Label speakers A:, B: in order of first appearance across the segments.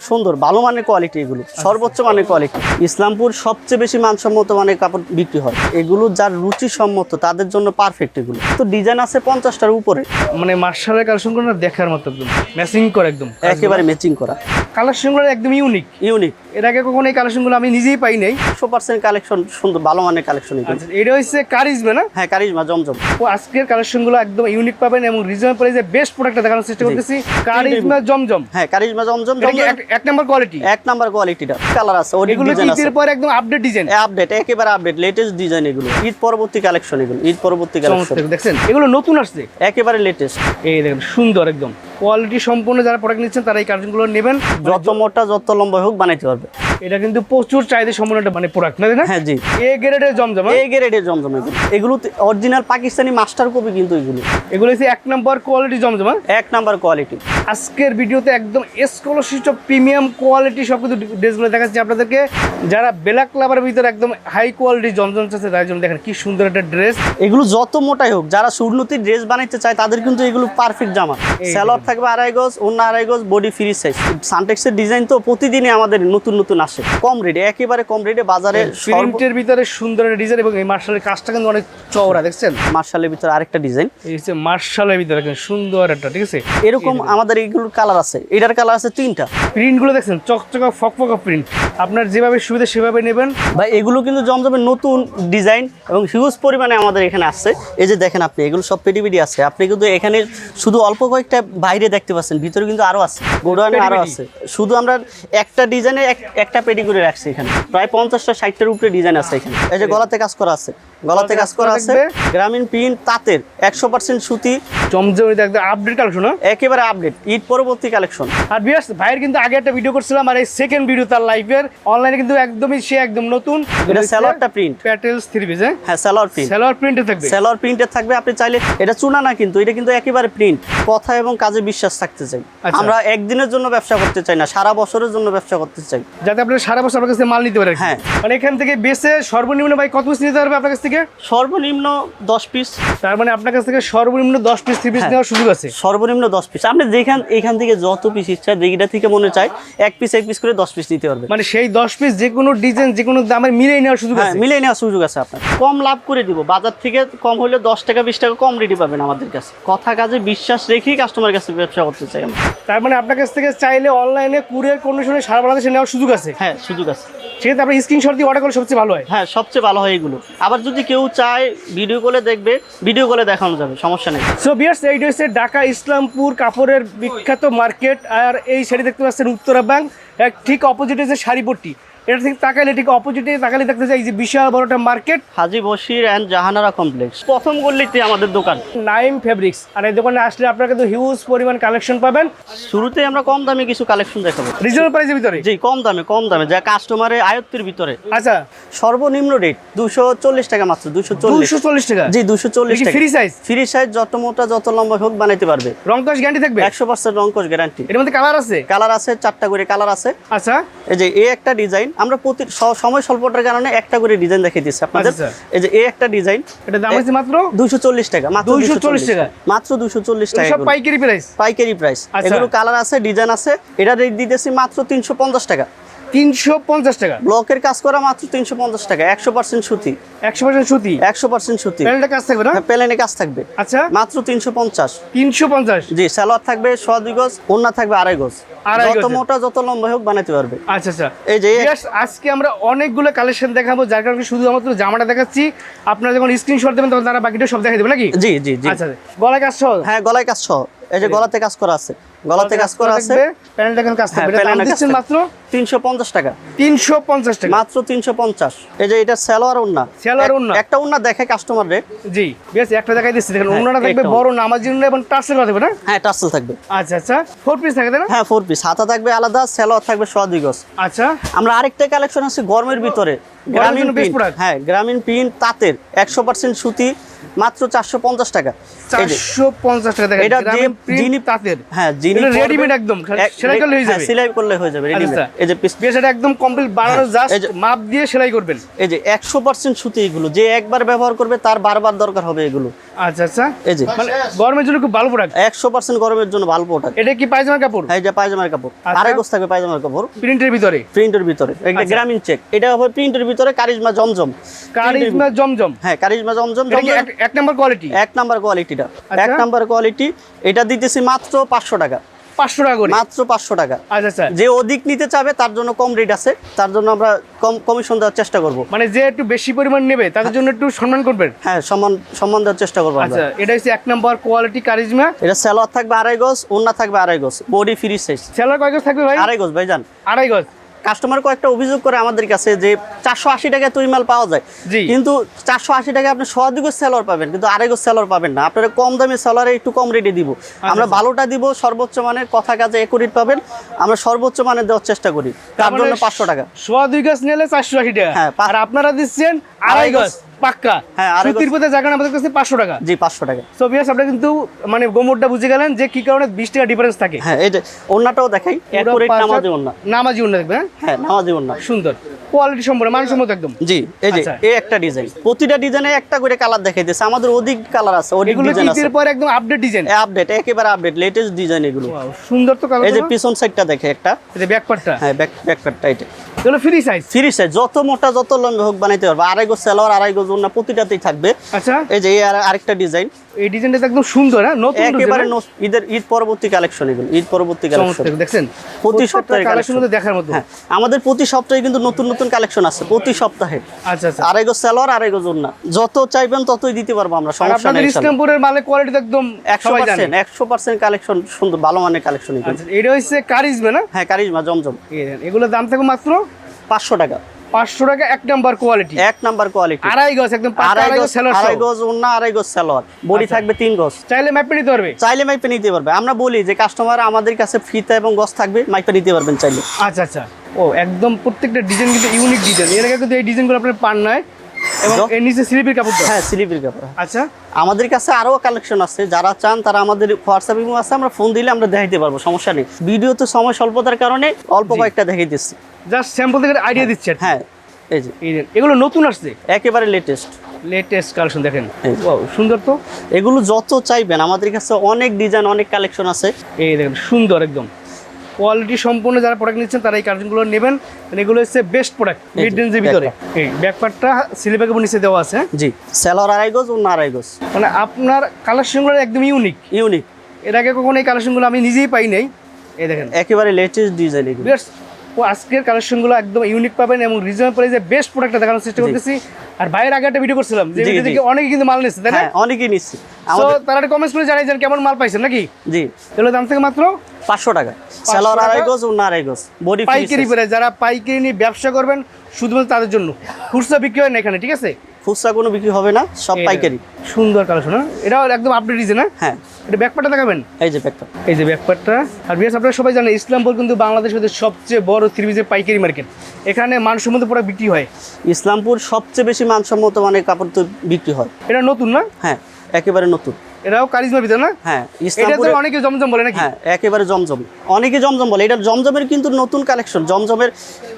A: সুন্দর ভালো মানের কোয়ালিটি এগুলো সর্বোচ্চ মানের কোয়ালিটি ইসলামপুর সবচেয়ে বেশি মানসম্মত মানের কাপড় বিক্রি হয়। এগুলো যার রুচি সম্মত তাদের জন্য পারফেক্ট এগুলো। তো ডিজাইন আছে পঞ্চাশটার উপরে।
B: মানে মার্শালের কালেকশনগুলো না দেখার মতো একদম ম্যাচিং করে একদম।
A: একেবারে ম্যাচিং করা।
B: কালেকশনগুলো একদম ইউনিক
A: ইউনিক
B: এর আগে কখনো এই কালেকশনগুলো আমি নিজেই পাই নাই।
A: একশো পার্সেন্ট কালেকশন সুন্দর ভালো মানের কালেকশন
B: আচ্ছা এটা হচ্ছে কারিজমে না?
A: হ্যাঁ কারিজমা জমজম।
B: ও আজকের কালেকশনগুলো একদম ইউনিক পাবেন এবং রিজনেবল প্রাইসে বেস্ট প্রোডাক্টটা দেখানোর চেষ্টা করতেছি। কারিজমা জমজম।
A: হ্যাঁ কারিজমা জমজম
B: এক- নাম্বার কোয়ালিটি
A: এক নাম্বার কোয়ালিটিটা কালার আছে
B: এগুলো ঈদের পর একদম আপডেট ডিজাইন
A: আপডেট একেবারে আপডেট লেটেস্ট ডিজাইন এগুলো ঈদ পরবর্তী কালেকশন এগুলো ঈদ পরবর্তী কালেকশন
B: দেখছেন? এগুলো নতুন আসছে?
A: একেবারে লেটেস্ট
B: এই দেখেন সুন্দর একদম। কোয়ালিটি সম্পূর্ণ যারা প্রোডাক্ট নিচ্ছেন তারা এই কালেকশনগুলো নেবেন।
A: যত মোটা যত লম্বা হোক বানাইতে পারবে।
B: এটা কিন্তু প্রচুর চাহিদা সম্পূর্ণ একটা মানে প্রোডাক্ট না তাই না
A: হ্যাঁ জি।
B: এ গ্রেডের জমজম হ্যাঁ?
A: এই গ্রেডের জমজম এগুলো অরিজিনাল পাকিস্তানি মাস্টার কপি কিন্তু এগুলো।
B: এগুলো হচ্ছে এক নম্বর কোয়ালিটি জমজম হ্যাঁ?
A: এক নাম্বার কোয়ালিটি
B: আজকের ভিডিওতে একদম এক্সক্লুসিভ প্রিমিয়াম কোয়ালিটি সব কিছু ড্রেসগুলো দেখাচ্ছি আপনাদেরকে। যারা ব্ল্যাক ক্লাবের ভিতরে একদম হাই কোয়ালিটি জমজম চাচ্ছে তার জন্য দেখেন কি সুন্দর একটা ড্রেস
A: এগুলো যত মোটাই হোক যারা সুরনতি ড্রেস বানাইতে চায় তাদের কিন্তু এগুলো পারফেক্ট জামা। স্যালোয়ার থাকবে আড়াই গজ অন্য আড়াই গজ বডি ফ্রি সাইজ সানটেক্সের ডিজাইন তো প্রতিদিনই আমাদের নতুন নতুন আসে। কম রেটে একেবারে কম রেটে বাজারে
B: প্রিন্টের ভিতরে সুন্দর ডিজাইন এবং এই মার্শালের কাজটা কিন্তু অনেক চওড়া দেখছেন?
A: মার্শালের ভিতরে আরেকটা ডিজাইন
B: এই হচ্ছে মার্শালের ভিতরে সুন্দর একটা ঠিক আছে?
A: এরকম আমাদের এইগুলোর কালার আছে এটার কালার আছে তিনটা।
B: প্রিন্টগুলো দেখছেন? চকচকা ফকফকা প্রিন্ট আপনার যেভাবে সুবিধা সেভাবে নেবেন।
A: ভাই এগুলো কিন্তু জমজমের নতুন ডিজাইন এবং হিউজ পরিমাণে আমাদের এখানে আসছে। এই যে দেখেন আপনি এগুলো সব পেডিবিডি আছে। আপনি কিন্তু এখানে শুধু অল্প কয়েকটা বাইরে দেখতে পাচ্ছেন ভিতরে কিন্তু আরও আছে। গোডাউনে আরও
B: পেডিবিডি।
A: আছে। শুধু আমরা একটা ডিজাইনে একটা পেডি করে রাখছি এখানে। প্রায় পঞ্চাশটা ষাটটার উপরে ডিজাইন আছে এখানে। এই যে গলাতে কাজ করা আছে। গলাতে কাজ করা আছে। গ্রামীণ প্রিন্ট তাঁতের। একশো পার্সেন্ট সুতি।
B: একদম আপডেট কালেকশন
A: একেবারে আপডেট ঈদ পরবর্তী কালেকশন
B: আর ভাইয়ের কিন্তু আগে একটা ভিডিও করছিলাম আর এই সেকেন্ড ভিডিও তার লাইফের অনলাইনে কিন্তু একদমই সে একদম নতুন।
A: এটা স্যালোয়ারটা প্রিন্ট
B: প্যাটেলস থ্রি পিস হ্যাঁ?
A: হ্যাঁ স্যালোয়ার প্রিন্ট
B: সেলোয়ার প্রিন্টে থাকবে।
A: সেলর প্রিন্টের থাকবে। আপনি চাইলে এটা চুনা না কিন্তু এটা কিন্তু একেবারে প্রিন্ট কথা এবং কাজে বিশ্বাস থাকতে চাই।
B: আচ্ছা।
A: আমরা একদিনের জন্য ব্যবসা করতে চাই না সারা বছরের জন্য ব্যবসা করতে চাই।
B: যাতে আপনার সারা বছর আপনার কাছে মাল নিতে পারে
A: হ্যাঁ।
B: মানে এখান থেকে বেসে সর্বনিম্ন ভাই কত পিস নিতে পারবে আপনার কাছ থেকে?
A: সর্বনিম্ন দশ পিস
B: তার মানে আপনার কাছ থেকে সর্বনিম্ন দশ পিস থ্রি পিস। নেওয়ার সুযোগ আছে।
A: সর্বনিম্ন দশ পিস আপনি যেখান এখান থেকে যত পিস ইচ্ছা যেটা থেকে মনে চায় এক পিস এক পিস করে দশ পিস নিতে পারবে।
B: মানে সেই দশ পিস যে কোনো ডিজাইন যে কোনো দামের মিলিয়ে নেওয়ার সুযোগ
A: হ্যাঁ
B: আছে।
A: মিলিয়ে নেওয়ার সুযোগ আছে আপনার। কম লাভ করে দিব। বাজার থেকে কম হলে দশ টাকা বিশ টাকা কম রেডি পাবেন আমাদের কাছে। কথা কাজে বিশ্বাস রেখেই কাস্টমার কাছে ব্যবসা করতে চাই আমরা।
B: তার মানে আপনার কাছ থেকে চাইলে অনলাইনে কুরিয়ার কন্ডিশনে সারা বাংলাদেশে নেওয়ার সুযোগ আছে।
A: হ্যাঁ সুযোগ আছে।
B: সেক্ষেত্রে আপনি স্ক্রিনশট দিয়ে অর্ডার করলে সবচেয়ে ভালো হয়?
A: হ্যাঁ সবচেয়ে ভালো হয় এগুলো। আবার যদি কেউ চায় ভিডিও কলে দেখবে ভিডিও কলে দেখানো যাবে সমস্যা নেই।
B: সো বিয়ার্স এইটা হচ্ছে ঢাকা ইসলামপুর কাপড়ের বিখ্যাত মার্কেট আর এই শাড়ি দেখতে পাচ্ছেন উত্তরা ব্যাংক ঠিক অপোজিটে যে শাড়িপট্টি। এটা ঠিক তাকালে ঠিক অপোজিটে তাকালে দেখতে চাই যে বিশাল বড় একটা market
A: Haji Bashir and Jahanara complex প্রথম গল্লিতে আমাদের দোকান।
B: নাইম ফেব্রিক্স আর এই দোকানে আসলে আপনারা কিন্তু হিউজ পরিমাণ কালেকশন পাবেন।
A: শুরুতে আমরা কম দামে কিছু কালেকশন দেখাবো।
B: রিজনেবল প্রাইসের ভিতরে?
A: জি কম দামে কম দামে। যা কাস্টমারের আয়ত্তের ভিতরে।
B: আচ্ছা।
A: সর্বনিম্ন রেট দুশো চল্লিশ টাকা মাত্র দুশো চল্লিশ।
B: দুশো চল্লিশ টাকা?
A: জি দুশো চল্লিশ টাকা।
B: ফ্রি সাইজ
A: ফ্রি সাইজ যত মোটা যত লম্বা হোক বানাইতে পারবে।
B: রং কস গ্যারান্টি থাকবে?
A: একশো পার্সেন্ট রঙ্কশ গ্যারান্টি
B: এর মধ্যে কালার আছে?
A: কালার আছে চারটা করে কালার আছে।
B: আচ্ছা।
A: এই যে এই একটা ডিজাইন আমরা প্রতি সময় স্বল্পটার কারণে একটা করে ডিজাইন দেখিয়ে দিচ্ছি আপনাদের।
B: আচ্ছা।
A: এই যে এই একটা ডিজাইন
B: এটা দাম আছে মাত্র?
A: দুশো চল্লিশ টাকা মাত্র
B: 240 টাকা?
A: মাত্র দুশো চল্লিশ টাকা
B: সব পাইকারি প্রাইস
A: পাইকারি প্রাইস
B: আচ্ছা।
A: এগুলো কালার আছে ডিজাইন আছে এটা রেট দিতেছি মাত্র তিনশো পঞ্চাশ টাকা।
B: তিনশো পঞ্চাশ টাকা।
A: ব্লকের কাজ করা মাত্র তিনশো পঞ্চাশ টাকা একশো পার্সেন্ট সুতি।
B: একশো পার্সেন্ট সুতি?
A: একশো পার্সেন্ট সুতি।
B: প্যানেলটা কাজ থাকবে না?
A: প্লেনে কাজ থাকবে।
B: আচ্ছা।
A: মাত্র তিনশো পঞ্চাশ।
B: তিনশো পঞ্চাশ?
A: জি সালোয়ার থাকবে দুই গজ ওন্না থাকবে আড়াই গজ। যত মোটা যত লম্বা হোক বানাতে পারবে।
B: আচ্ছা আচ্ছা।
A: এই যে
B: আজকে আমরা অনেকগুলো কালেকশন দেখাবো যার কারণে শুধুমাত্র জামাটা দেখাচ্ছি। আপনারা যখন স্ক্রিনশট দেবেন তখন তারা বাকিটা সব দেখাই দেবে নাকি?
A: জি জি জি।
B: আচ্ছা গলায় কাজ সহ
A: হ্যাঁ গলায় কাজ সহ এই যে। গলাতে কাজ করা আছে। গলাতে কাজ করা আছে।
B: প্যানেলটা এখন কাজ
A: হ্যাঁ,
B: থাকবে দাম দিচ্ছেন মাত্র?
A: তিনশো পঞ্চাশ টাকা।
B: তিনশো পঞ্চাশ টাকা।
A: মাত্র তিনশো পঞ্চাশ। এই যে এটা সালোয়ার উন্না।
B: সালোয়ার ওড়না।
A: একটা উন্না দেখে কাস্টমার রে।
B: জি বেশ একটা দেখাই দিচ্ছি। দেখেন
A: হ্যাঁ,
B: অন্যটা থাকবে বড় নামাজি উন্না এবং টার্সেল করা থাকবে না?
A: হ্যাঁ টাসেল থাকবে।
B: আচ্ছা আচ্ছা। ফোর পিস থাকে তাই না?
A: হ্যাঁ ফোর পিস হাতা থাকবে আলাদা সালোয়ার থাকবে দুই গজ।
B: আচ্ছা।
A: আমরা আরেকটা কালেকশন আছে গরমের ভিতরে। গ্রামীণ প্রিন্ট হ্যাঁ গ্রামীণ প্রিন্ট তাঁতের। একশো পার্সেন্ট সুতি মাত্র চারশো পঞ্চাশ টাকা। এই যে,
B: চারশো পঞ্চাশ টাকা দেখেন
A: এটা যিনি-
B: তাঁতের।
A: হ্যাঁ যিনি
B: এটা readymade একদম, সেলাই করলে হয়ে
A: হ্যাঁ,
B: যাবে।
A: সেলাই করলে হয়ে যাবে রেডিমেড
B: আচ্ছা।
A: এই যে পিস
B: বেশ এটা একদম কমপ্লিট বানানো জাস্ট মাপ দিয়ে সেলাই করবেন।
A: এই যে একশো পার্সেন্ট সুতি এগুলো যে একবার ব্যবহার করবে তার বারবার দরকার হবে এগুলো।
B: আচ্ছা আচ্ছা।
A: এই যে
B: মানে গরমের জন্য খুব ভালো প্রোডাক্ট
A: একশো পার্সেন্ট গরমের জন্য ভালো প্রোডাক্ট
B: এটা কি পায়জামা কাপড়?
A: এই যে পায়জামার কাপড়।
B: আচ্ছা।
A: আড়াই গোছ থাকবে পায়জামার কাপড়।
B: প্রিন্টের ভিতরে?
A: প্রিন্টের ভিতরে। একটা
B: আচ্ছা।
A: গ্রামীণ চেক এটা হবে প্রিন্টের ভিতরে কারিজমা জমজম।
B: কারিজমা জমজম।
A: হ্যাঁ কারিজমা
B: এটা
A: জমজম
B: এক- নম্বর কোয়ালিটি
A: এক নাম্বার কোয়ালিটিটা
B: আচ্ছা।
A: এক নাম্বার কোয়ালিটি এটা দিতেছি মাত্র পাঁচশো টাকা।
B: পাঁচশো টাকা
A: মাত্র পাঁচশো টাকা।
B: আচ্ছা আচ্ছা।
A: যে অধিক নিতে চাবে তার জন্য কম রেট আছে তার জন্য আমরা কম কমিশন দেওয়ার চেষ্টা করব।
B: মানে যে একটু বেশি পরিমাণ নেবে তাদের জন্য একটু সম্মান করবেন?
A: হ্যাঁ সম্মান সম্মান দেওয়ার চেষ্টা করব
B: আচ্ছা এটা হচ্ছে এক নম্বর কোয়ালিটি কারিজমা।
A: এটা সালোয়ার থাকবে আড়াই গজ ওন্না থাকবে আড়াই গজ বডি ফ্রি সাইজ
B: সেলার কয় গজ থাকবে ভাই?
A: আড়াই গজ ভাই যান
B: আড়াই গজ।
A: কাস্টমার কয়েকটা অভিযোগ করে আমাদের কাছে যে চারশো আশি টাকায় তৈরি মাল পাওয়া যায়। কিন্তু চারশো আশি টাকায় আপনি সদিক সেলর পাবেন কিন্তু আরেকও সেলর পাবেন না। আপনারা কম দামে সেলারে একটু কম রেটে দিব। আমরা
B: আচ্ছা।
A: ভালোটা দিব সর্বোচ্চ মানের কথা কাজে একুরিট পাবেন। আমরা সর্বোচ্চ মানের দেওয়ার চেষ্টা করি। তার জন্য পাঁচশো টাকা।
B: সোয়া দুই গাছ নিলে চারশো আশি টাকা।
A: হ্যাঁ,
B: আর আপনারা দিচ্ছেন আড়াই গজ। পাক্কা।
A: হ্যাঁ।
B: সুতির জায়গা আমাদের কাছে পাঁচশো টাকা।
A: জি পাঁচশো টাকা।
B: সো বিয়াস আপনারা কিন্তু মানে গোমরটা বুঝে গেলেন যে কি কারণে বিশ টাকা ডিফারেন্স থাকে।
A: হ্যাঁ এই যে ওন্নাটাও দেখাই নামাজি ওন্না
B: নামাজি দেখবে হ্যাঁ?
A: হ্যাঁ নামাজি ওন্না
B: সুন্দর। কোয়ালিটি সম্পূর্ণ মানসম্মত একদম।
A: জি এই যে
B: আচ্ছা।
A: এই একটা ডিজাইন প্রতিটা ডিজাইনে একটা করে কালার দেখাইতেছে আমাদের অধিক কালার আছে অধিক ডিজাইন আছে
B: ঈদের পর একদম আপডেট ডিজাইন
A: আপডেট একেবারে আপডেট লেটেস্ট ডিজাইন এগুলো।
B: সুন্দর তো কালার
A: এই যে পিছন সাইডটা দেখে একটা।
B: এই যে ব্যাক পার্টটা
A: হ্যাঁ ব্যাক ব্যাক প্যাডটা এটা
B: এগুলো ফ্রি সাইজ
A: ফ্রি সাইজ যত মোটা যত লম্বা হোক বানাইতে পারবে। আড়াই গজ সালোয়ার আড়াই গজ ওন্না প্রতিটাতেই থাকবে।
B: আচ্ছা।
A: এই যে আর- আরেকটা ডিজাইন
B: এই ডিজাইনটা একদম সুন্দর হ্যাঁ? নতুন
A: একেবারে ঈদের ঈদ পরবর্তী কালেকশন এগুলো ঈদ পরবর্তী কালেকশন
B: দেখছেন?
A: প্রতি সপ্তাহে
B: কালেকশন। দেখার মতো।
A: হ্যাঁ আমাদের প্রতি সপ্তাহে কিন্তু নতুন নতুন কালেকশন আছে প্রতি সপ্তাহে।
B: আচ্ছা আচ্ছা।
A: আড়াই গজ সালোয়ার আড়াই গজ ওন্না যত চাইবেন ততই দিতে পারব আমরা সমস্যা নেই।
B: ইসলামপুরের মালের কোয়ালিটি একদম
A: একশো
B: সবাই জানে।
A: পার্সেন্ট একশো পার্সেন্ট কালেকশন সুন্দর ভালো মানের কালেকশন এগুলো।
B: আচ্ছা এটা হচ্ছে কারিজমা না?
A: হ্যাঁ কারিজমা জমজম।
B: এগুলোর দাম থাকবে মাত্র?
A: পাঁচশো টাকা।
B: পাঁচশো টাকা এক নাম্বার কোয়ালিটি
A: এক নাম্বার কোয়ালিটি
B: আড়াই গজ একদম
A: আড়াই গজ
B: সেলার
A: আড়াই গজ ওন্না আড়াই গজ সালোয়ার বডি
B: আচ্ছা।
A: থাকবে গজ।
B: চাইলে ম্যাপে নিতে পারবে?
A: চাইলে মাইপে নিতে পারবে। আমরা বলি যে কাস্টমার আমাদের কাছে ফিতা এবং গজ থাকবে মাইপে নিতে পারবেন চাইলে।
B: আচ্ছা আচ্ছা। ও একদম প্রত্যেকটা ডিজাইন কিন্তু ইউনিক ডিজাইন এর আগে কিন্তু এই ডিজাইনগুলো আপনার পান নয় এবং এর নিচে স্লিপের কাপড়
A: হ্যাঁ স্লিপের কাপড়।
B: আচ্ছা।
A: আমাদের কাছে আরও কালেকশন আছে। যারা চান তারা আমাদের হোয়াটসঅ্যাপ ইমো আছে আমরা ফোন দিলে আমরা দেখাইতে পারব সমস্যা নেই। ভিডিও তো সময় স্বল্পতার কারণে অল্প কয়েকটা দেখাই দিচ্ছি
B: জাস্ট স্যাম্পল থেকে আইডিয়া দিচ্ছে আর
A: হ্যাঁ এই যে।
B: এগুলো নতুন আসছে?
A: একেবারে লেটেস্ট
B: লেটেস্ট কালেকশন দেখেন। সুন্দর তো?
A: এগুলো যত চাইবেন আমাদের কাছে অনেক ডিজাইন অনেক কালেকশন আছে।
B: এই দেখেন সুন্দর একদম। কোয়ালিটি সম্পূর্ণ যারা প্রোডাক্ট নিচ্ছেন তারা এই কার্টুনগুলো নেবেন। কারণ এগুলো হচ্ছে বেস্ট প্রোডাক্ট মিড রেঞ্জের ভিতরে। এই ব্যাকপার্টটা স্লিপের কাপড় নিচে দেওয়া আছে
A: জি স্যালোয়ার আড়াই গজ অন্য আড়াই গজ
B: মানে আপনার কালেকশনগুলো একদম ইউনিক
A: ইউনিক
B: এর আগে কখনো এই কালেকশনগুলো আমি নিজেই পাই নাই। এই দেখেন।
A: একেবারে লেটেস্ট ডিজাইন এগুলো।
B: ও আজকের কালেকশনগুলো একদম ইউনিক পাবেন এবং রিজনেবল প্রাইসে বেস্ট প্রোডাক্টটা দেখানোর চেষ্টা করতেছি। আর বাইরের আগে একটা ভিডিও করছিলাম যে ভিডিও থেকে অনেকে কিন্তু মাল নিচ্ছে তাই না?
A: হ্যাঁ অনেকেই নিচ্ছি।
B: তো তারা কমেন্টস করে জানাই কেমন মাল পাইছেন নাকি?
A: জি।
B: এগুলো দাম থেকে মাত্র
A: পাঁচশো টাকা। স্যালোয়ার
B: টাকা?
A: আড়াই গজ অন্য আড়াই গজ। বডি
B: পাইকারি পেরে যারা পাইকারি নিয়ে ব্যবসা করবেন শুধুমাত্র তাদের জন্য। খুচরা বিক্রি হয় না এখানে ঠিক আছে?
A: খুচরা কোনো বিক্রি হবে না সব পাইকারি।
B: সুন্দর কালেকশন হ্যাঁ? এটাও একদম আপডেট দিয়েছে না?
A: হ্যাঁ।
B: এটা দেখাবেন?
A: এই যে
B: এই যে আর বিয়াস আপনারা সবাই জানেন ইসলামপুর কিন্তু বাংলাদেশের মধ্যে সবচেয়ে বড় পাইকারি মার্কেট এখানে মানসম্মত পুরো বিক্রি হয়।
A: ইসলামপুর সবচেয়ে বেশি মানসম্মত মানের কাপড় তো বিক্রি হয়।
B: এটা নতুন না?
A: হ্যাঁ একেবারে নতুন।
B: এটাও কারিজমার ভিতরে না?
A: হ্যাঁ
B: এটা তো অনেকে জমজম বলে নাকি?
A: হ্যাঁ একেবারে জমজম। অনেকে জমজম বলে এটা জমজমের কিন্তু নতুন কালেকশন জমজমের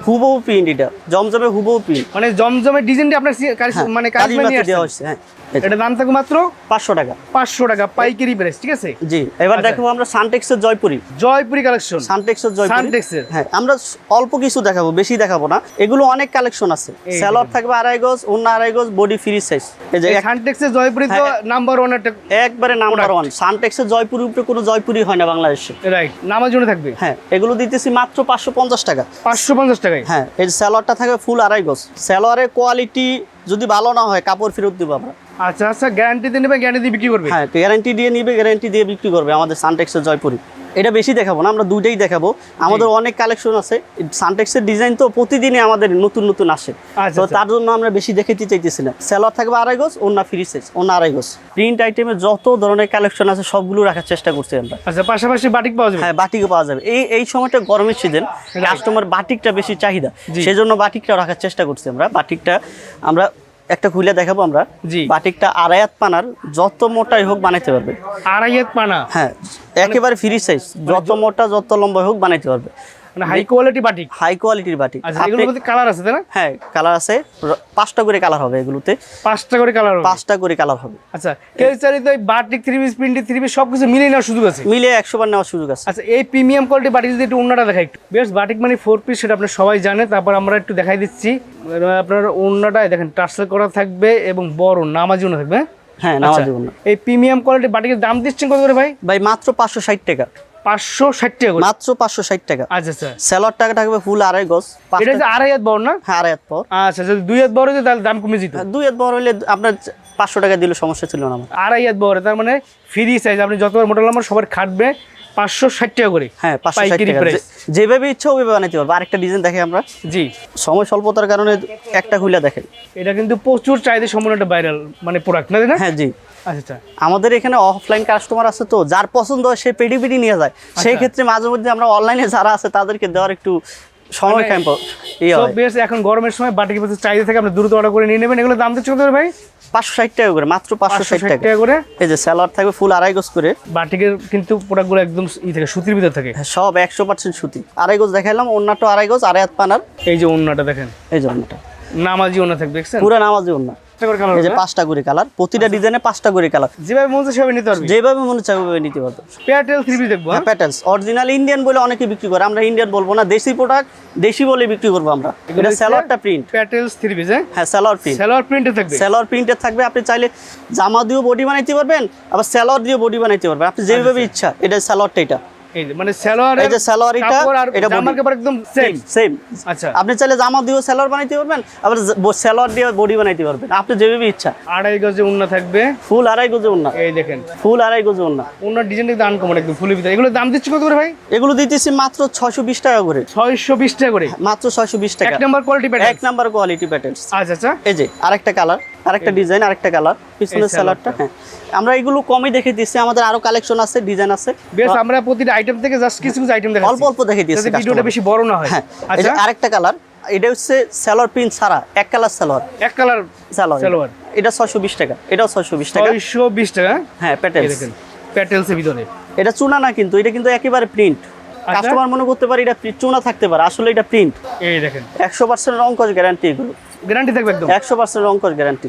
A: হুবহু প্রিন্ট এটা জমজমের হুবহু প্রিন্ট
B: মানে জমজমের ডিজাইনটা আপনার
A: হ্যাঁ
B: মানে কারিজমা নিয়ে
A: হচ্ছে হ্যাঁ
B: এটা। দাম থাকবে মাত্র?
A: পাঁচশো টাকা।
B: পাঁচশো টাকা পাইকারি প্রাইস ঠিক আছে?
A: জি এবার
B: আচ্ছা।
A: দেখো আমরা সানটেক্সের জয়পুরি।
B: জয়পুরি কালেকশন
A: সানটেক্সের জয়পুরি।
B: সানটেক্সের
A: হ্যাঁ আমরা অল্প কিছু দেখাবো বেশি দেখাবো না। এগুলো অনেক কালেকশন আছে। স্যালোয়ার থাকবে আড়াই গজ অন্য আড়াই গজ বডি ফ্রি সাইজ এই যে
B: সানটেক্সের জয়পুরি তো। নাম্বার ওয়ান একটা
A: একবারে নাম্বার ওয়ান সানটেক্সের জয়পুরি উপরে কোনো জয়পুরি হয় না বাংলাদেশে।
B: রাইট নামার জন্য থাকবে?
A: হ্যাঁ এগুলো দিতেছি মাত্র পাঁচশো পঞ্চাশ টাকা।
B: পাঁচশো পঞ্চাশ টাকায়?
A: হ্যাঁ এই স্যালোয়ারটা থাকে ফুল আড়াই গজ। স্যালোয়ারের কোয়ালিটি যদি ভালো না হয় কাপড় ফেরত দিব আমরা।
B: আচ্ছা আচ্ছা গ্যারান্টি দিয়ে নেবে গ্যারান্টি দিয়ে বিক্রি করবে?
A: হ্যাঁ গ্যারান্টি দিয়ে নিবে গ্যারান্টি দিয়ে বিক্রি করবে আমাদের সানটেক্সের জয়পুরি। এটা বেশি দেখাবো না আমরা দুইটাই দেখাবো। আমাদের অনেক কালেকশন আছে। সানটেক্সের ডিজাইন তো প্রতিদিনই আমাদের নতুন নতুন আসে।
B: আচ্ছা,
A: তো
B: আচ্ছা।
A: তার জন্য আমরা বেশি দেখাতে চাইতেছি না। স্যালোয়ার থাকবে আড়াই গজ অন্য ফ্রি সাইজ অন্য আড়াই গজ। প্রিন্ট আইটেমে যত ধরনের কালেকশন আছে সবগুলো রাখার চেষ্টা করছি আমরা।
B: আচ্ছা পাশাপাশি বাটিক পাওয়া যাবে?
A: হ্যাঁ বাটিকও পাওয়া যাবে। এই এই সময়টা গরমের সিজন কাস্টমার বাটিকটা বেশি চাহিদা। সেজন্য বাটিকটা রাখার চেষ্টা করছি আমরা। বাটিকটা আমরা একটা খুলে দেখাবো আমরা।
B: জি।
A: বাটিকটা আড়াইয়াত পানার যত মোটাই হোক বানাইতে পারবে।
B: আড়াইয়াত পানা?
A: হ্যাঁ একেবারে ফ্রি সাইজ যত মোটা যত লম্বা হোক বানাইতে পারবে।
B: মানে হাই কোয়ালিটি বাটিক
A: হাই কোয়ালিটির বাটিক
B: আচ্ছা এগুলোর মধ্যে কালার আছে তাই না?
A: হ্যাঁ কালার আছে। পাঁচটা করে কালার হবে এগুলোতে।
B: পাঁচটা করে কালার হবে?
A: পাঁচটা করে কালার হবে।
B: আচ্ছা batik three piece printed three piece সব কিছু মিলিয়ে নেওয়ার সুযোগ আছে?
A: মিলে একশো বার নেওয়ার সুযোগ আছে।
B: আচ্ছা এই প্রিমিয়াম কোয়ালিটি বাটিক যদি একটু অন্যটা দেখাই একটু। বেশ বাটিক মানে ফোর পিস সেটা আপনার সবাই জানে। তারপর আমরা একটু দেখাই দিচ্ছি। আপনার অন্যটায় দেখেন টার্সেল করা থাকবে এবং বড় নামাজি থাকবে হ্যাঁ?
A: হ্যাঁ
B: আচ্ছা, এই প্রিমিয়াম কোয়ালিটি বাটিকের দাম দিচ্ছেন কত করে ভাই?
A: ভাই মাত্র পাঁচশো ষাট টাকা।
B: পাঁচশো ষাট টাকা
A: মাত্র পাঁচশো ষাট টাকা।
B: আচ্ছা আচ্ছা।
A: স্যালাড টাকা থাকবে ফুল আড়াই গজ
B: এটা
A: পাঁচটা
B: আড়াই হাত বড় না?
A: হ্যাঁ আড়াই হাত পর
B: আচ্ছা যদি দুই হাত বড় হতো তাহলে দাম কমে যেত।
A: দুই হাত বড় হলে আপনার পাঁচশো টাকা দিলে সমস্যা ছিল না
B: আড়াই হাত বড় তার মানে ফ্রি সাইজ আপনি যতবার মোটা লম্বা সবার খাটবে পাঁচশো ষাট টাকা করে।
A: হ্যাঁ পাঁচশো ষাট টাকা। যেভাবে ইচ্ছা ওইভাবে বানাইতে পারব। আরেকটা ডিজাইন দেখে আমরা।
B: জি।
A: সময় স্বল্পতার কারণে একটা খুলে দেখেন।
B: এটা কিন্তু প্রচুর চাহিদা সম্পূর্ণ একটা ভাইরাল মানে প্রোডাক্ট না?
A: হ্যাঁ জি।
B: আচ্ছা আচ্ছা।
A: আমাদের এখানে অফলাইন কাস্টমার আছে তো যার পছন্দ হয় সে পেডি পেডি নিয়ে যায়। সেই ক্ষেত্রে মাঝে মধ্যে আমরা অনলাইনে যারা আছে তাদেরকে দেওয়ার একটু সময়
B: মানে
A: ক্যাম্প ইয়ে হয়।
B: বেশ এখন গরমের সময় বাটিকে প্রচুর চাহিদা থেকে আপনি দ্রুত অর্ডার করে নিয়ে নেবেন। এগুলো দাম দিচ্ছে কত ভাই?
A: পাঁচশো ষাট টাকা করে মাত্র পাঁচশো ষাট টাকা
B: করে।
A: এই যে স্যালাড থাকবে ফুল আড়াই গজ করে।
B: বাটিকের কিন্তু প্রোডাক্টগুলো একদম ই থেকে সুতির ভিতর থাকে।
A: হ্যাঁ, সব একশো পার্সেন্ট সুতি। আড়াই গজ দেখাইলাম অন্যটা আড়াই গজ আড়াই হাত পানার।
B: এই যে ওন্নাটা দেখেন।
A: এই যে অন্যটা
B: নামাজি ওন্না থাকবে দেখছেন?
A: পুরো নামাজি অন্য এই যে পাঁচটা করে কালার প্রতিটা ডিজাইনে পাঁচটা করে কালার
B: যেভাবে মন চায় নিতে পারবে?
A: যেভাবে মনে চাই ওইভাবে নিতে পারবে।
B: পেয়ারটেল থ্রি পিস দেখব হ্যাঁ?
A: প্যাটেলস অরিজিনাল ইন্ডিয়ান বলে অনেকে বিক্রি করে আমরা ইন্ডিয়ান বলব না দেশি প্রোডাক্ট দেশি বলে বিক্রি করব আমরা। এটা স্যালোয়ারটা প্রিন্ট
B: পেয়ারটেলস থ্রি পিস হ্যাঁ?
A: হ্যাঁ স্যালোয়ার প্রিন্ট
B: প্রিন্টে থাকবে।
A: স্যালোয়ার থাকবে আপনি চাইলে জামা দিয়েও বডি বানাইতে পারবেন আবার স্যালোয়ার দিয়ে বডি বানাইতে পারবেন। আপনি যেভাবে ইচ্ছা এটা স্যালোয়ারটা এটা।
B: এই মানে সালোয়ার
A: এই যে সালোয়ার এটা,
B: জামার কাপড় একদম সেম
A: সেম
B: আচ্ছা।
A: আপনি চাইলে জামা দিয়েও স্যালোয়ার বানাইতে পারবেন আবার স্যালোয়ার দিয়ে বডি বানাইতে পারবেন আপনি যেভাবে ইচ্ছা।
B: আড়াই গজে উন্না থাকবে।
A: ফুল আড়াই গজে
B: এই দেখেন।
A: ফুল আড়াই গজে ওন্না
B: উন্নার ডিজাইন কিন্তু আনকমন একদম ফুলের ভিতরে। এগুলো দাম দিচ্ছে কত করে ভাই?
A: এগুলো দিতেছি মাত্র ছয়শো বিশ টাকা করে।
B: ছয়শো বিশ টাকা করে।
A: মাত্র ছয়শো বিশ টাকা।
B: এক নম্বর কোয়ালিটি
A: এক
B: প্যাটার্ন
A: নাম্বার কোয়ালিটি প্যাটার্নস
B: আচ্ছা আচ্ছা।
A: এই যে আরেকটা কালার আরেকটা ডিজাইন আরেকটা কালার পিছনের স্যালাডটা হ্যাঁ। আমরা এগুলো কমই দেখে দিচ্ছি আমাদের আরও কালেকশন আছে ডিজাইন আছে।
B: বেশ আমরা প্রতিটা আইটেম থেকে জাস্ট কিছু কিছু আইটেম দেখাচ্ছি।
A: অল্প অল্প দেখে দিচ্ছি
B: যাতে ভিডিওটা বেশি বড় না হয়।
A: হ্যাঁ
B: আচ্ছা।
A: আরেকটা কালার এটা হচ্ছে স্যালোয়ার প্রিন্ট ছাড়া এক কালার স্যালোয়ার
B: এক কালার
A: স্যালোয়ার
B: সালোয়ার
A: এটা ছয়শো বিশ টাকা এটাও ছয়শো বিশ টাকা।
B: ছয়শো বিশ টাকা
A: হ্যাঁ?
B: এই
A: প্যাটেল
B: দেখেন প্যাটেলসের ভিতরে।
A: এটা চুনা না কিন্তু এটা কিন্তু একেবারে প্রিন্ট
B: আচ্ছা।
A: কাস্টমার মনে করতে পারে এটা চুনা থাকতে পারে আসলে এটা প্রিন্ট
B: এই দেখেন।
A: একশো পার্সেন্ট রঙ্কশ গ্যারান্টি এগুলো।
B: গ্যারান্টি থাকবে একদম?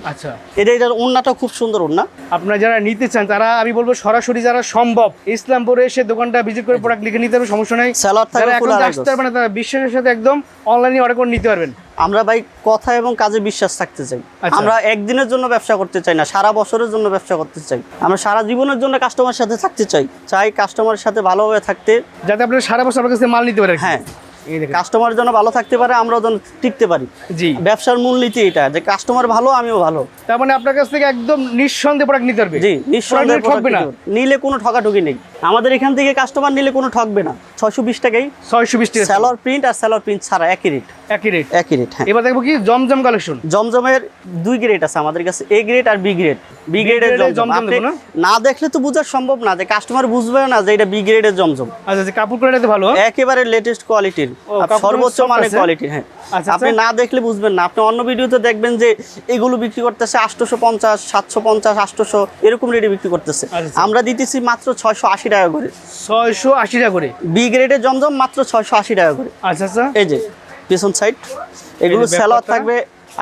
B: আচ্ছা।
A: এটা এটার ওন্নাটা খুব সুন্দর ওন্না
B: আপনারা যারা নিতে চান তারা আমি বলব সরাসরি যারা সম্ভব ইসলামপুরে এসে দোকানটা ভিজিট করে প্রোডাক্ট লিখে নিতে হবে সমস্যা নাই।
A: স্যালাড থাকবে ফুল আড়াই
B: আসতে
A: গজ।
B: তারা বিশ্বাসের সাথে একদম অনলাইনে অর্ডার করে নিতে পারবেন।
A: আমরা ভাই কথা এবং কাজে বিশ্বাস থাকতে চাই।
B: আচ্ছা।
A: আমরা একদিনের জন্য ব্যবসা করতে চাই না সারা বছরের জন্য ব্যবসা করতে চাই। আমরা সারা জীবনের জন্য কাস্টমারের সাথে থাকতে চাই। চাই কাস্টমারের সাথে ভালোভাবে থাকতে।
B: যাতে আপনারা সারা বছর আপনার কাছে মাল নিতে পারেন।
A: হ্যাঁ।
B: এই
A: যেন ভালো থাকতে পারে আমরাও যেন টিকতে পারি।
B: জি।
A: ব্যবসার মূলনীতি এটা যে কাস্টমার ভালো আমিও ভালো।
B: তার মানে আপনার কাছ থেকে একদম নিঃসন্দেহে প্রোডাক্ট নিতে পারবে।
A: জি নিঃসন্দেহে। নিলে কোনো ঠকাঠকি নেই। আমাদের এখান থেকে কাস্টমার নিলে কোনো ঠকবে না। ছয়শো বিশ টাকাই
B: ছয়শো বিশ টাকা।
A: স্যালোয়ার প্রিন্ট আর স্যালোয়ার প্রিন্ট ছাড়া একই রেট
B: একই রেট
A: একই রেট হ্যাঁ।
B: এবার দেখব কি জমজম কালেকশন
A: জমজমের দুই গ্রেড আছে আমাদের কাছে এ গ্রেড আর বি গ্রেড বি গ্রেডের জমজম।
B: দেবো না?
A: দেখলে তো বোঝা সম্ভব না যে কাস্টমার বুঝবে না যে এটা বি গ্রেডের জমজম।
B: আচ্ছা আচ্ছা কাপড় কোয়ালিটি ভালো
A: একেবারে লেটেস্ট কোয়ালিটির সর্বোচ্চ মানের কোয়ালিটি হ্যাঁ?
B: আচ্ছা,
A: আপনি
B: আচ্ছা।
A: না দেখলে বুঝবেন না। আপনি অন্য ভিডিওতে দেখবেন যে এগুলো বিক্রি করতেছে আটশোশো পঞ্চাশ সাতশো পঞ্চাশ আটশোশো এরকম রেটে বিক্রি করতেছে। আমরা দিতেছি মাত্র ছয়শো আশি টাকা করে।
B: ছয়শো আশি টাকা করে।
A: বি গ্রেডের জমজম মাত্র ছয়শো আশি টাকা করে।
B: আচ্ছা আচ্ছা।
A: এই যে পিছন সাইড এগুলো। স্যালোয়ার থাকবে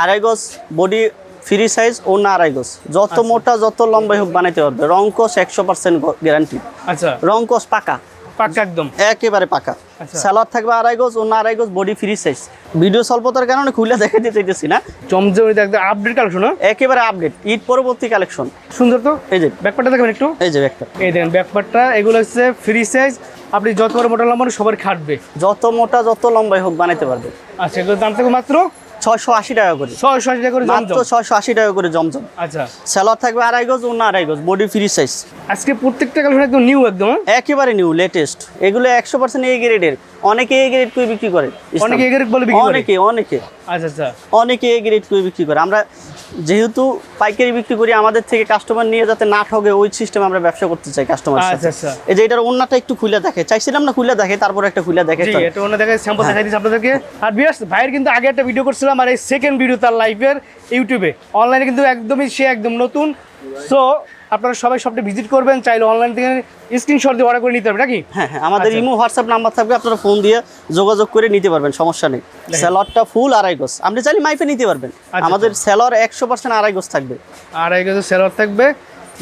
A: আড়াই গজ বডি ফ্রি সাইজ ও না আড়াই গজ। যত
B: আচ্ছা।
A: মোটা যত লম্বাই হোক বানাইতে পারবে। রংকস একশো পার্সেন্ট গ্যারান্টি
B: আচ্ছা।
A: রংকস পাকা।
B: পাক্কা একদম।
A: একেবারে পাকা।
B: আচ্ছা।
A: থাকবে আড়াই গজ আড়াই গজ বডি ফ্রি সাইজ ভিডিও স্বল্পতার কারণে খুলে দেখাতে চাইতেছি না।
B: একদম আপডেট কালেকশন
A: একেবারে আপডেট ঈদ পরবর্তী কালেকশন
B: সুন্দর তো?
A: এই যে।
B: ব্যাকপারটা দেখবেন একটু।
A: এই যে
B: এই দেখেন ব্যাকপারটা এগুলো হচ্ছে ফ্রি সাইজ আপনি যত বড় মোটা লম্বা সবার খাটবে।
A: যত মোটা যত লম্বাই হোক বানাইতে পারবে।
B: আচ্ছা এগুলোর দাম থাকবে মাত্র
A: ছয়শো আশি টাকা করে।
B: ছয়শো আশি টাকা করে
A: মাত্র ছয়শো আশি টাকা করে জমজম।
B: আচ্ছা।
A: থাকবে আড়াই গজ আড়াই বডি ফ্রি সাইজ
B: আজকে প্রত্যেকটা কালেকশন একদম নিউ একদম হ্যাঁ?
A: একেবারে নিউ লেটেস্ট এগুলো একশো পার্সেন্ট এ গ্রেডের অনেকে এ গ্রেড করে বিক্রি করে?
B: অনেকে এগের বলে বিক্রি
A: অনেকে অনেকে।
B: আচ্ছা আচ্ছা।
A: অনেকে এ গ্রেড করে বিক্রি করে। আমরা যেহেতু পাইকারি বিক্রি করি আমাদের থেকে কাস্টমার নিয়ে যাতে না ঠগে ওই সিস্টেমে আমরা ব্যবসা করতে চাই কাস্টমার
B: আচ্ছা, আচ্ছা।
A: এই যে এটার অন্যটা একটু খুলে দেখে। চাইছিলাম না খুলে দেখে তারপর একটা খুলে দেখে
B: জি এটা অন্য দেখে স্যাম্পল দেখাই দিচ্ছি আপনাদেরকে। আর বিয়াস ভাইয়ের কিন্তু আগে একটা ভিডিও করছিলাম আর এই সেকেন্ড ভিডিও তার লাইভের ইউটিউবে অনলাইনে কিন্তু একদমই সে একদম নতুন। সো আপনারা সবাই শপটা ভিজিট করবেন চাইলে অনলাইন থেকে স্ক্রিনশট দিয়ে অর্ডার করে নিতে পারবেন নাকি?
A: হ্যাঁ হ্যাঁ আমাদের
B: আচ্ছা।
A: ইমো হোয়াটসঅ্যাপ নাম্বার থাকবে আপনারা ফোন দিয়ে যোগাযোগ করে নিতে পারবেন সমস্যা নেই। স্যালাডটা ফুল আড়াই গোস আপনি চাইলে মাইপে নিতে পারবেন।
B: আচ্ছা,
A: আমাদের স্যালার একশো পার্সেন্ট আড়াই গোস থাকবে।
B: এই কিন্তু সেলার থাকবে।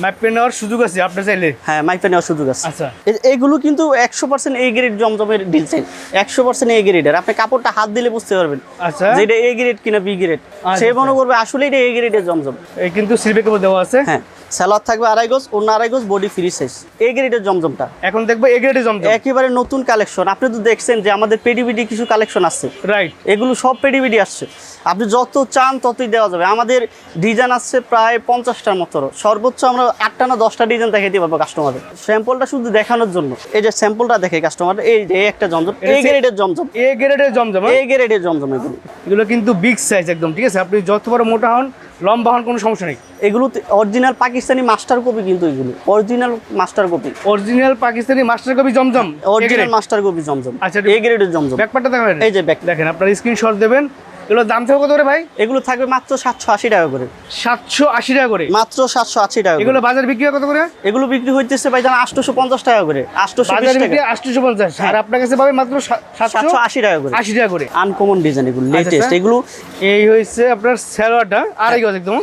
B: ম্যাপে নেওয়ার সুযোগ আছে আপনার চাইলে?
A: হ্যাঁ মাইপে নেওয়ার সুযোগ আছে।
B: আচ্ছা।
A: এ- এগুলো কিন্তু একশো পার্সেন্ট এই গ্রেড জমজমের ডিজাইন একশো পার্সেন্ট এ গ্রেডের আপনি কাপড়টা হাত দিলে বুঝতে পারবেন
B: আচ্ছা।
A: যে এটা এ গ্রেড কিনা বি গ্রেড
B: আচ্ছা,
A: সে মনে
B: আচ্ছা।
A: করবে আসলে এটা এ গ্রেডের জমজম।
B: এই কিন্তু সিলভে কাপড় দেওয়া আছে।
A: হ্যাঁ। স্যালাড থাকবে আড়াই গোস অন্য আড়াই গোস বডি ফ্রি সাইজ এ গ্রেডের জমজমটা।
B: এখন দেখব এগ্রেডে জমজম।
A: একেবারে নতুন কালেকশন আপনি তো দেখছেন যে আমাদের পেডিবিডি কিছু কালেকশন আছে।
B: রাইট
A: এগুলো সব পেডিবিডি আসছে। আপনি যত চান ততই দেওয়া যাবে। আমাদের ডিজাইন আসছে প্রায় পঞ্চাশটার মতো। সর্বোচ্চ আমরা আটটা না দশটা ডিজাইন দেখাইতে পারব কাস্টমারের স্যাম্পলটা শুধু দেখানোর জন্য। এই যে স্যাম্পলটা দেখে কাস্টমার এই যে একটা জমজম।
B: হচ্ছে-
A: গ্রেডের জমজম।
B: এ গ্রেডের জমজম হ্যাঁ?
A: এই গ্রেডের জমজম এগুলো।
B: এগুলো কিন্তু বিগ সাইজ একদম ঠিক আছে? আপনি যত বড় মোটা হন লম্বা হন কোনো সমস্যা নেই।
A: এগুলো অরিজিনাল পাকিস্তানি মাস্টার কপি কিন্তু এগুলো। Original master copy
B: original Pakistani master copy জমজম?
A: অরিজিনাল মাস্টার কপি জমজম।
B: আচ্ছা,
A: এই গ্রেডের জমজম।
B: ব্যাকপারটা দেখাবেন?
A: এই যে ব্যাক
B: দেখেন আপনার স্ক্রিনশট দেবেন। এগুলোর দাম থাকবে কত করে ভাই?
A: এগুলো থাকবে মাত্র সাতশো আশি টাকা করে।
B: সাতশো আশি টাকা করে?
A: মাত্র সাতশো আশি টাকা
B: এগুলো বাজার বিক্রি হয় কত করে?
A: এগুলো বিক্রি হইতেছে ভাই জান আটশোশো পঞ্চাশ টাকা করে। আটশোশো
B: বাজার বিক্রি
A: টাকা
B: আটশোশো পঞ্চাশ আর আপনার কাছে পাবে মাত্র সাতশো
A: আশি টাকা করে।
B: আশি টাকা করে।
A: আনকমন ডিজাইন এগুলো লেটেস্ট
B: আচ্ছা।
A: এগুলো
B: এই হয়েছে আপনার স্যালোয়ারটা আড়াই গজ একদম।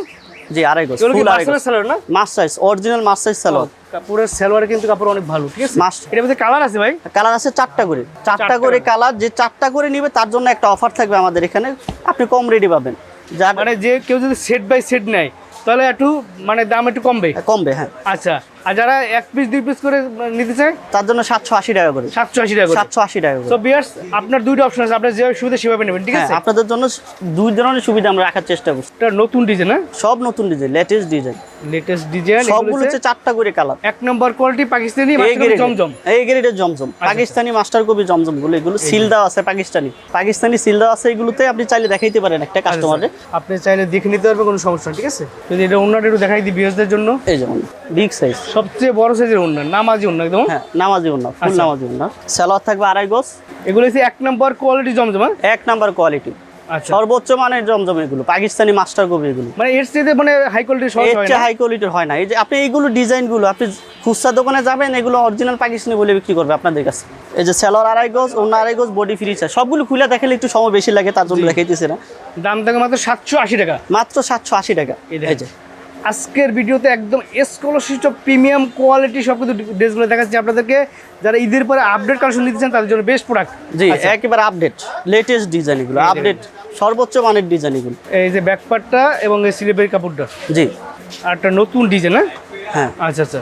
A: জি আড়াই গজ ফুল আড়াই গজ।
B: স্যালোয়ার না?
A: মাস সাইজ অরিজিনাল মাস সাইজ সালোয়ার
B: কাপড়ের স্যালোয়ার কিন্তু কাপড় অনেক ভালো ঠিক আছে?
A: Must।
B: এটার মধ্যে কালার আছে ভাই?
A: কালার আছে চারটা করে। চারটা করে
B: করে।
A: কালার যে চারটা করে নিবে তার জন্য একটা অফার থাকবে আমাদের এখানে। আপনি কম রেডি পাবেন। যার
B: মানে যে কেউ যদি সেট বাই সেট নেয় তাহলে একটু মানে দাম একটু কমবে?
A: কমবে হ্যাঁ।
B: আচ্ছা আর যারা এক পিস দুই পিস করে নিতে চায়
A: তার জন্য সাতশো আশি টাকা করে।
B: সাতশো আশি টাকা
A: সাতশো আশি টাকা
B: বিয়ার্স আপনার দুইটা অপশন আছে। আপনার যেভাবে সুবিধা সেভাবে নেবেন ঠিক
A: হ্যাঁ
B: আছে?
A: আপনাদের জন্য দুই ধরনের সুবিধা আমরা রাখার চেষ্টা করছি।
B: এটা নতুন ডিজাইন হ্যাঁ?
A: সব নতুন design latest design
B: latest design
A: সবগুলো হচ্ছে চারটা করে কালার
B: এক নম্বর কোয়ালিটি পাকিস্তানি জমজম।
A: এই গ্রেডের জমজম। পাকিস্তানি মাস্টার কপি জমজমগুলো এগুলো সিল দেওয়া আছে পাকিস্তানি। পাকিস্তানি সিল দেওয়া আছে এগুলোতে আপনি চাইলে দেখাইতে পারেন একটা কাস্টমারে
B: আপনি চাইলে দেখে নিতে পারবেন কোনো সমস্যা ঠিক আছে? যদি এটা অন্যটা একটু দেখাই দিই বিয়ার্সদের জন্য।
A: এই যেমন বিগ সাইজ
B: সবচেয়ে বড় সাইজের অন্য নামাজি অন্য একদম।
A: হ্যাঁ নামাজি ফুল
B: আচ্ছা।
A: নামাজি ওনা সালোয়ার থাকবে আড়াই গজ।
B: এগুলো হচ্ছে এক নম্বর কোয়ালিটি জমজম?
A: এক নাম্বার কোয়ালিটি
B: আচ্ছা।
A: সর্বোচ্চ মানের জমজম এগুলো পাকিস্তানি মাস্টার কপি এগুলো।
B: মানে এর চেয়ে মানে হাই কোয়ালিটি সহজ হয় না?
A: হাই কোয়ালিটির হয় না। এই যে আপনি এইগুলো ডিজাইনগুলো আপনি খুচরা দোকানে যাবেন এগুলো অরিজিনাল পাকিস্তানি বলে বিক্রি করবে আপনাদের কাছে। এই যে সেলর আড়াই গজ অন্য আড়াই গজ বডি ফ্রি চাই সবগুলো খুলে দেখালে একটু সময় বেশি লাগে তার জন্য দেখাইতেছে না।
B: দাম থাকে মাত্র সাতশো আশি টাকা।
A: মাত্র সাতশো আশি টাকা।
B: এই
A: যে
B: আজকের ভিডিওতে একদম স্কলারশিপ প্রিমিয়াম কোয়ালিটি সব কিছু ড্রেসগুলো দেখাচ্ছি আপনাদেরকে। যারা ঈদের পরে আপডেট কালেকশন নিতে চান তাদের জন্য বেস্ট প্রোডাক্ট
A: জি একেবারে আপডেট লেটেস্ট ডিজাইন এগুলো আপডেট সর্বোচ্চ মানের ডিজাইন এগুলো।
B: এই যে ব্যাকপার্টটা এবং এই স্লিপের কাপড়টা।
A: জি।
B: আর একটা নতুন ডিজাইন হ্যাঁ?
A: হ্যাঁ।
B: আচ্ছা আচ্ছা।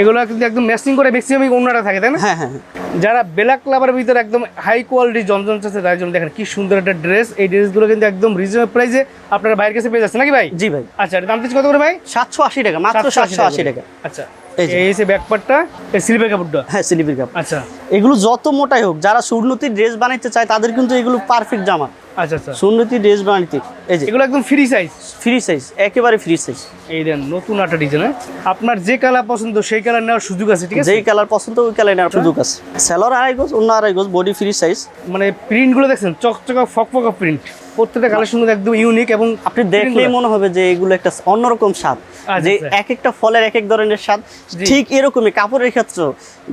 B: এগুলো কিন্তু একদম ম্যাচিং করে ম্যাক্সিমাম অন্যটা থাকে তাই না?
A: হ্যাঁ হ্যাঁ হ্যাঁ।
B: যারা ব্ল্যাক ক্লাবের ভিতরে একদম হাই কোয়ালিটি জমজম আছে তার জন্য দেখেন কি সুন্দর একটা ড্রেস এই ড্রেসগুলো কিন্তু একদম রিজনেবল প্রাইসে আপনার ভাইয়ের কাছে পেয়ে যাচ্ছে নাকি ভাই?
A: জি ভাই।
B: আচ্ছা দাম দিচ্ছি কত করে ভাই?
A: সাতশো আশি টাকা মাত্র সাতশো আশি টাকা
B: আচ্ছা
A: এই যে।
B: এই এই সিলিভার কাপড়টা?
A: হ্যাঁ সিলিপির
B: আচ্ছা।
A: এগুলো যত মোটাই হোক যারা সুন্নতির ড্রেস বানাইতে চায় তাদের কিন্তু এগুলো পারফেক্ট জামা।
B: আচ্ছা আচ্ছা।
A: সুন্নতি ড্রেস বানাইতে এই যে।
B: এগুলো একদম ফ্রি সাইজ
A: ফ্রি সাইজ একেবারে ফ্রি সাইজ
B: এই দেন নতুন একটা ডিজাইন আপনার যে কালার পছন্দ সেই কালার নেওয়ার সুযোগ আছে ঠিক আছে?
A: যেই কালার পছন্দ ওই কালার নেওয়ার সুযোগ আছে। স্যালোর আড়াই গোজ অন্য আড়াই গোজ বডি ফ্রি সাইজ
B: মানে প্রিন্টগুলো দেখছেন চকচকা ফকফকা প্রিন্ট প্রত্যেকটা কালেকশন একদম ইউনিক এবং
A: আপনি দেখলেই মনে হবে যে এগুলো একটা অন্যরকম স্বাদ।
B: আচ্ছা,
A: যে
B: আচ্ছা।
A: এক একটা ফলের এক এক ধরনের স্বাদ। ঠিক এরকমই কাপড়ের ক্ষেত্রে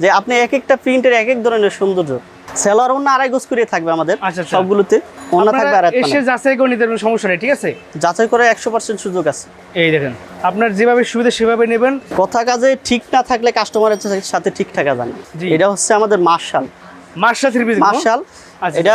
A: যে আপনি এক একটা প্রিন্টের এক এক ধরনের সৌন্দর্য। সেলার অন্য আড়াই গোজ করে থাকবে আমাদের
B: আচ্ছা, আচ্ছা।
A: সবগুলোতে। অন্য থাকবে আর
B: এসে যাচাই করে নিতে সমস্যা নেই ঠিক আছে?
A: যাচাই করে একশো পার্সেন্ট সুযোগ আছে।
B: এই দেখেন আপনার যেভাবে সুবিধা সেভাবে নেবেন।
A: কথা কাজে ঠিক না থাকলে কাস্টমারের সাথে ঠিক থাকা জানি এটা হচ্ছে আমাদের মার্শাল।
B: মার্শা থ্রি পিস
A: মার্শাল এটা?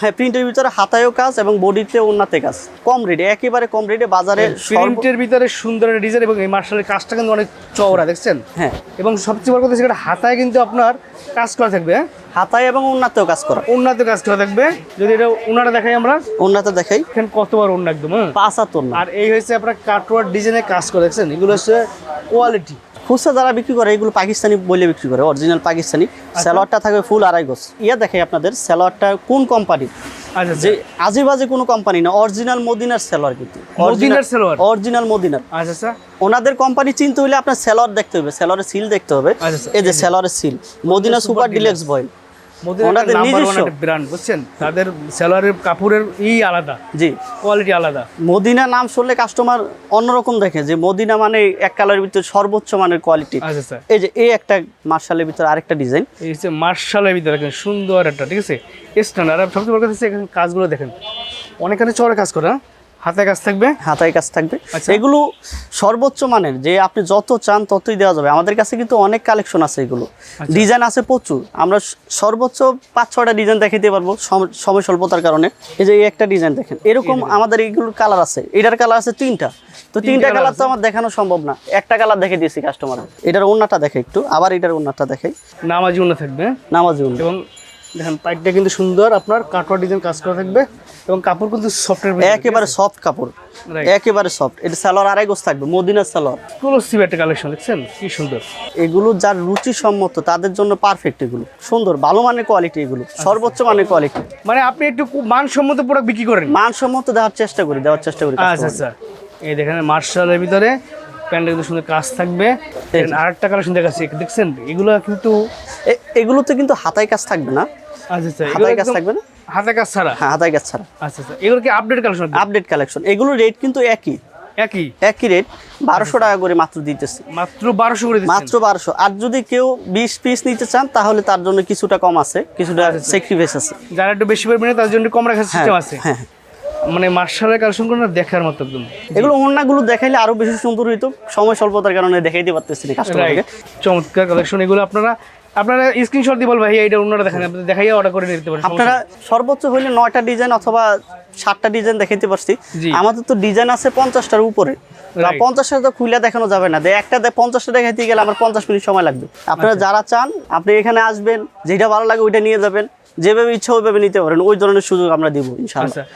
A: হ্যাঁ প্রিন্টের ভিতরে হাতায়ও কাজ এবং বডিতে উন্নতে কাজ। কম রেটে একেবারে কম রেটে বাজারে
B: প্রিন্টের ভিতরে সুন্দর ডিজাইন এবং এই মার্শালের কাজটা কিন্তু অনেক চওড়া দেখছেন?
A: হ্যাঁ।
B: এবং সবচেয়ে বড় কথা সেটা হাতায় কিন্তু আপনার কাজ করা থাকবে হ্যাঁ?
A: হাতায় এবং উন্নতেও কাজ করা।
B: উন্নত কাজ করা থাকবে। যদি এটা উনারা দেখাই আমরা।
A: উন্নতে দেখাই।
B: এখানে কতবার অন্য একদম হ্যাঁ?
A: পাঁচ হাতর
B: আর এই হচ্ছে আপনার কাটওয়ার ডিজাইনের কাজ করে দেখছেন? এগুলো হচ্ছে কোয়ালিটি
A: খুচরা যারা বিক্রি করে এগুলো পাকিস্তানি বলে বিক্রি করে অরিজিনাল পাকিস্তানি।
B: আচ্ছা।
A: স্যালোয়ারটা থাকবে ফুল আড়াই গোছ ইয়া দেখে আপনাদের স্যালোয়ারটা কোন কোম্পানি
B: আচ্ছা
A: যে আজে বাজে কোনো কোম্পানি না অরিজিনাল মদিনার সেলর কিন্তু? অরিজিনাল মদিনার
B: আচ্ছা আচ্ছা।
A: ওনাদের কোম্পানি চিনতে হলে আপনার সেলর দেখতে হবে সেলরের সিল দেখতে হবে।
B: আচ্ছা, আচ্ছা।
A: এই যে সেলরের সিল মদিনা সুপার ডিলেক্স বয়েল ওনাদের নিজস্ব।
B: ব্র্যান্ড বুঝছেন? তাদের সেলারের কাপড়ের ই আলাদা
A: জি।
B: কোয়ালিটি আলাদা।
A: মদিনা নাম শুনলে কাস্টমার অন্যরকম দেখে যে মদিনা মানে এক কালারের ভিতরে সর্বোচ্চ মানের কোয়ালিটি
B: আচ্ছা স্যার।
A: এই যে এই একটা মার্শালের ভিতরে আরেকটা ডিজাইন
B: এই হচ্ছে মার্শালের ভিতরে দেখেন সুন্দর একটা ঠিক আছে? স্ট্যান্ডার্ড আর সবচেয়ে বড় কথা কাজগুলো দেখেন। অনেকখানি চড়া কাজ করে? হাতে কাজ থাকবে?
A: হাতায় কাজ থাকবে।
B: আচ্ছা।
A: এগুলো সর্বোচ্চ মানের যে আপনি যত চান ততই দেওয়া যাবে। আমাদের কাছে কিন্তু অনেক কালেকশন আছে এগুলো।
B: আচ্ছা।
A: ডিজাইন আছে প্রচুর। আমরা সর্বোচ্চ পাঁচ ছয়টা ডিজাইন দেখাইতে পারব সময় স্বল্পতার কারণে। এই যে একটা ডিজাইন দেখেন এরকম আমাদের এইগুলোর কালার আছে। এটার কালার আছে তিনটা। তো তিনটা কালার তো আমার দেখানো সম্ভব না। একটা কালার দেখে দিয়েছি কাস্টমার এটার ওন্নাটা দেখে একটু আবার এটার ওন্নাটা দেখে
B: নামাজি উন্নত থাকবে হ্যাঁ?
A: নামাজি ওন্না
B: এবং দেখেন পাইপটা কিন্তু সুন্দর আপনার কাটোয়া ডিজাইন কাজ করা থাকবে এবং কাপড় কিন্তু সফটের
A: একেবারে সফট কাপড় একেবারে সফট এটা সালোয়ার আড়াই গোছ থাকবে মদিনার সালোয়ার।
B: এক্সক্লুসিভ একটা কালেকশন দেখছেন? কি সুন্দর।
A: এগুলো যার রুচি সম্মত তাদের জন্য পারফেক্ট এগুলো। সুন্দর ভালো মানের কোয়ালিটি এগুলো সর্বোচ্চ মানের কোয়ালিটি
B: মানে আপনি একটু মানসম্মত প্রোডাক্ট বিক্রি করেন?
A: মানসম্মত দেওয়ার চেষ্টা করি দেওয়ার চেষ্টা করি
B: আচ্ছা আচ্ছা। এই দেখেন মার্শালের ভিতরে প্যান্টটা কিন্তু সুন্দর কাজ থাকবে। আর একটা কালেকশন দেখাচ্ছি দেখছেন? এগুলো কিন্তু
A: এগুলোতে কিন্তু হাতায় কাজ থাকবে না।
B: আচ্ছা আচ্ছা
A: কাজ থাকবে না?
B: হাতে কাজ ছাড়া?
A: হ্যাঁ হাতায় কাজ ছাড়া।
B: আচ্ছা আচ্ছা এগুলো কি আপডেট কালেকশন
A: আপডেট কালেকশন এগুলো রেট কিন্তু একই।
B: একই?
A: একই রেট বারোশো টাকা করে মাত্র দিতেছি।
B: মাত্র বারোশো করে
A: মাত্র বারোশো। আর যদি কেউ বিশ পিস নিতে চান তাহলে তার জন্য কিছুটা কম আছে কিছুটা আছে।
B: যারা একটু বেশি পরিমাণে তার জন্য কম রাখার সিস্টেম আছে?
A: হ্যাঁ হ্যাঁ।
B: মানে মার্শালের কালেকশনগুলো না দেখার মতো একদম।
A: এগুলো অন্যগুলো দেখাইলে আরও বেশি সুন্দর হইতো। সময় স্বল্পতার কারণে দেখাইতে পারতেছি না কাস্টমারকে
B: চমৎকার কালেকশন এগুলো আপনারা আপনারা স্ক্রিনশট দিয়ে বল ভাই এইটা অন্যরা দেখেন আপনি দেখাইয়া অর্ডার করে নিতে পারেন
A: আপনারা সর্বোচ্চ হইলে নয়টা ডিজাইন অথবা সাতটা ডিজাইন দেখাইতে পারছি। আমাদের তো ডিজাইন আছে পঞ্চাশটার উপরে. পঞ্চাশটা তো খুলে দেখানো যাবে না। দে একটা দে- পঞ্চাশটা দেখাইতে গেলে আমার পঞ্চাশ মিনিট সময় লাগবে। আপনারা
B: আচ্ছা।
A: যারা চান আপনি এখানে আসবেন যেটা ভালো লাগে ওইটা নিয়ে যাবেন। যেভাবে ইচ্ছা ওইভাবে নিতে পারেন। ওই ধরনের সুযোগ আমরা দিব ইনশাআল্লাহ।
B: আচ্ছা।